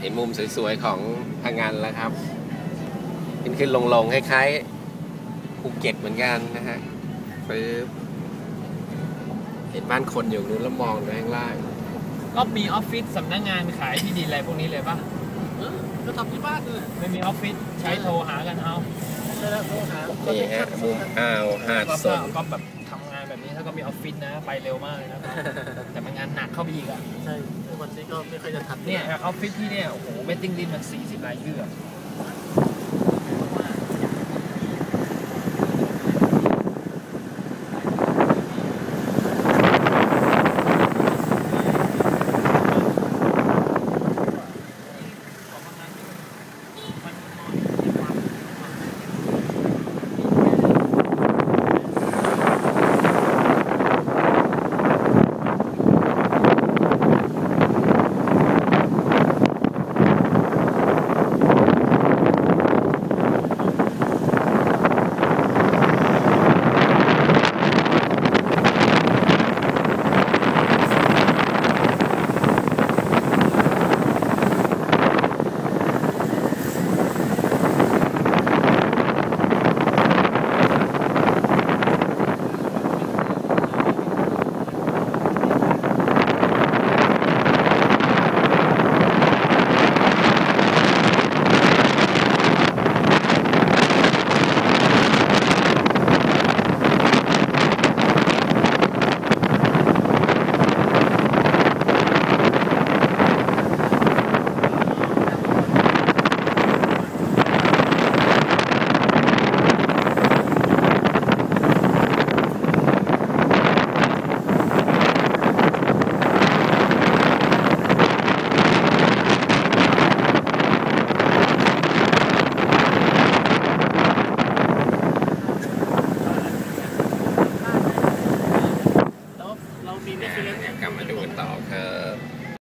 เห็นมุมสวยๆของพังงานแล้วครับขึ้นขึ้นลงลงๆคล้ายๆภูเก็ตเหมือนกันนะฮะปึ๊บเห็นบ้านคนอยู่นู้นแล้วมองไปข้างล่าง ก็มีออฟฟิศสำนักงานขายที่ดินอะไรพวกนี้เลยปะเออก็ทำที่บ้านนี่แหละไม่มีออฟฟิศใช้โทรหากันเอาใช่แล้วโทรหานี่ฮะมุมอ่าวหาดก็สนก็แบบทำงานแบบนี้ ถ้าก็มีออฟฟิศนะ ไปเร็วมากเลยนะครับแต่มันงานหนักเข้าไปอีกอะ ใช่วันนี้ก็ไม่ค่อยจะทันเนี่ยออฟฟิศที่เนี่ย โอ้โหเวทติ้งลิสมัน 40 รายชื่อ อะแล้วเรามีเรฟเฟรนซ์กลับมาดูกันต่อครับ